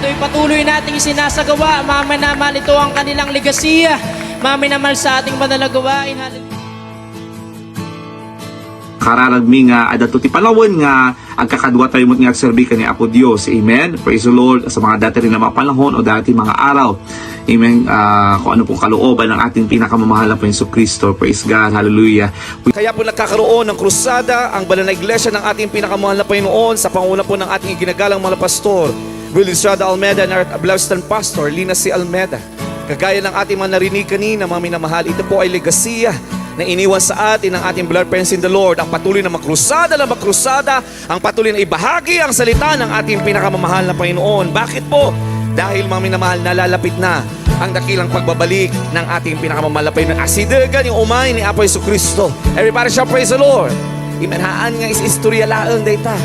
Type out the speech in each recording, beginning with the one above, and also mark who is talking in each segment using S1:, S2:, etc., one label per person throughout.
S1: ito'y patuloy nating sinasagawa. Mga minamahal, ito ang kanilang legasiya. Mga minamahal sa ating banal na gawain. Hallelujah.
S2: kararagmi nga adato ti panawon nga agkakadwa tayo mo nga agserbi kani Apo Dios. Amen. Praise the Lord sa mga dati rin na mga panahon o dati mga araw. Amen. Ah, kung ano pong kalooban ng ating pinakamamahal na po Yesu Kristo. Praise God. Hallelujah. We
S3: Kaya po nagkakaroon ng krusada ang banal na iglesia ng ating pinakamahal na Panginoon sa panguna po ng ating ginagalang mga pastor, Estrada Almeda and our Blaston Pastor, Lina C. Almeda. Kagaya ng ating mga narinig kanina, mga minamahal, ito po ay legasiya na iniwan sa atin ng ating blood friends in the Lord. Ang patuloy na makrusada na makrusada, ang patuloy na ibahagi ang salita ng ating pinakamamahal na Panginoon. Bakit po? Dahil mga minamahal, nalalapit na ang dakilang pagbabalik ng ating pinakamamahal na. Asidagan yung umay ni Apo Yesu Kristo. Everybody shall praise the Lord. Amen. Haan nga is istorya laang data.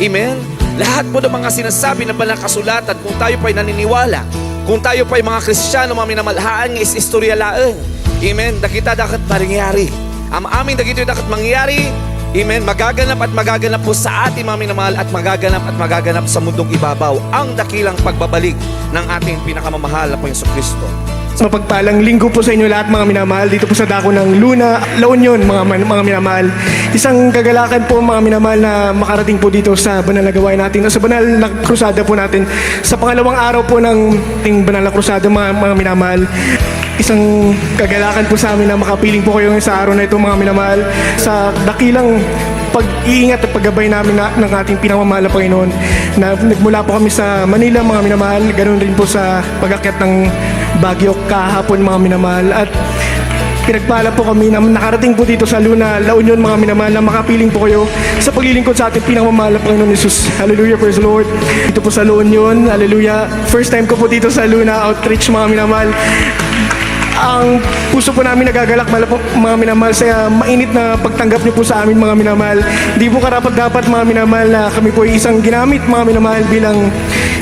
S3: Amen. Lahat po ng mga sinasabi ng banal kasulatan, kung tayo pa'y naniniwala, kung tayo pa'y mga Kristiyano, mga minamalhaan nga is istorya laang. Amen. Dakita dapat mangyari. Ang aming dagito dapat mangyari. Amen. Magaganap at magaganap po sa ating mga minamahal at magaganap at magaganap sa mundong ibabaw ang dakilang pagbabalik ng ating pinakamamahal na Panginoon Kristo.
S4: Mapagpalang linggo po sa inyo lahat mga minamahal dito po sa dako ng Luna, La Union mga, mga minamahal. Isang kagalakan po mga minamahal na makarating po dito sa banal na gawain natin sa banal na krusada po natin. Sa pangalawang araw po ng ating banal na krusada mga, mga minamahal. Isang kagalakan po sa amin na makapiling po kayo sa araw na ito mga minamahal sa dakilang pag-iingat at paggabay namin na, ng ating pinamamahal na Panginoon na nagmula po kami sa Manila mga minamahal, ganoon rin po sa pag-akyat ng Baguio kahapon mga minamahal at pinagpala po kami na nakarating po dito sa Luna, La Union mga minamahal na makapiling po kayo sa paglilingkod sa ating pinamamahal na Panginoon Jesus. Hallelujah, praise Lord. Dito po sa La Union, hallelujah. First time ko po dito sa Luna Outreach mga minamahal ang puso po namin nagagalak mala po, mga minamahal sa mainit na pagtanggap niyo po sa amin mga minamahal. Hindi po karapat dapat mga minamahal na kami po ay isang ginamit mga minamahal bilang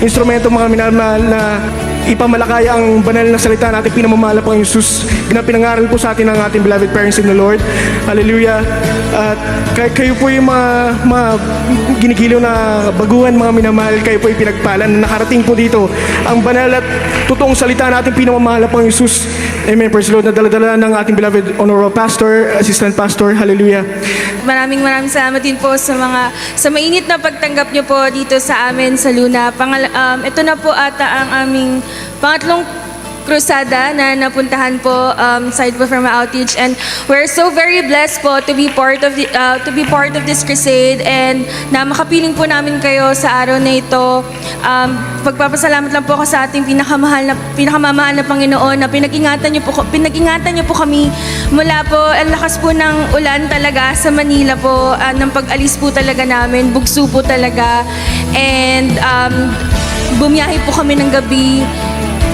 S4: instrumento mga minamahal na ipamalakaya ang banal na salita natin pinamamahal po ang Jesus na pinangaral po sa atin ng ating beloved parents in the Lord. Hallelujah. At kay, kayo po yung mga, mga ginigiliw na baguhan mga minamahal, kayo po yung pinagpalan na nakarating po dito ang banal at totoong salita natin pinamamahal po ang Jesus. Amen. Praise Lord na daladala ng ating beloved honorable pastor, assistant pastor. Hallelujah.
S5: Maraming maraming salamat din po sa mga sa mainit na pagtanggap niyo po dito sa amin sa Luna. Pangal, um, ito na po ata ang aming pangatlong krusada na napuntahan po um, side po from outreach and we're so very blessed po to be part of the, uh, to be part of this crusade. And na makapiling po namin kayo sa araw na ito. Um, pagpapasalamat lang po ako sa ating pinakamahal na pinakamamahal na Panginoon na pinag-ingatan niyo po pinag-ingatan niyo po kami mula po. Ang lakas po ng ulan talaga sa Manila po. Uh, ng pag-alis po talaga namin. Bugso po talaga. And um, bumiyahe po kami ng gabi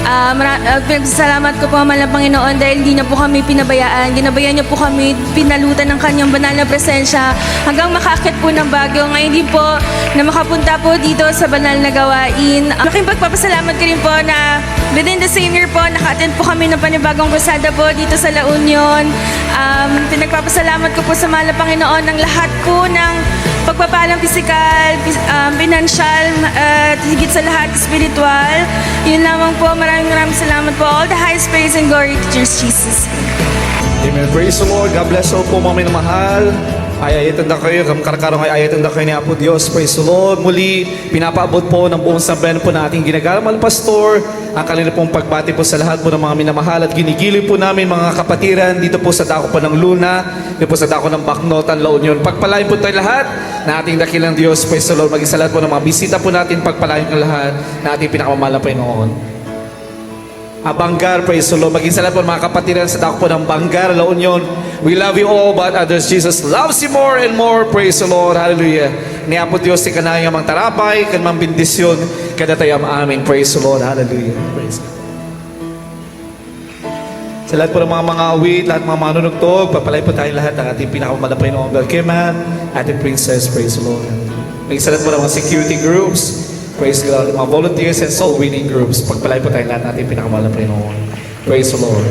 S5: Mara- ah, pinagsasalamat ko po na Panginoon dahil hindi na po kami pinabayaan. Ginabayan niyo po kami, pinalutan ng kanyang banal na presensya hanggang makakit po ng Baguio. Ngayon din po na makapunta po dito sa banal na gawain. Malaking pagpapasalamat ko rin po na within the same year po, naka-attend po kami ng panibagong krusada po dito sa La Union. Um, pinagpapasalamat ko po sa na Panginoon ng lahat po ng pagpapalang physical, pis- um, financial, at higit sa lahat spiritual. Yun lamang po, maraming maraming salamat po. All the highest praise and glory to Jesus.
S3: Amen. Praise the Lord. God bless all po mga minamahal. Ay ayatan na kayo, kamkarkarong ay ayatan na kayo ni Apo Diyos. Praise the Lord. Muli, pinapaabot po ng buong sambayan po na ating ginagalamal pastor. Ang kanila pong pagbati po sa lahat po ng mga minamahal at ginigiliw po namin mga kapatiran dito po sa dako po ng Luna, dito po sa dako ng Baknotan, La Union. Pagpalain po tayo lahat na ating dakilang Diyos. Praise the Lord. Maging sa lahat po ng mga bisita po natin, pagpalain ko lahat na ating pinakamamala Panginoon. Abanggar, praise the Lord. Maging sa lahat po ng mga kapatiran sa dako po ng Banggar, La Union. We love you all, but others, Jesus loves you more and more. Praise the Lord. Hallelujah. Ni Apo Diyos, ti kanayang mang tarapay, kan mang bendisyon, kada tayo amin. Praise the Lord. Hallelujah. Praise God. Sa lahat po ng mga mga awit, lahat ng mga manunugtog, papalay po tayo lahat ng ating pinakamalapay na Ongal Keman, ating princess, praise the Lord. Maging sa lahat po ng mga security groups, praise God, mga volunteers and soul winning groups, pagpalay po tayo lahat ng ating pinakamalapay na Praise the Lord.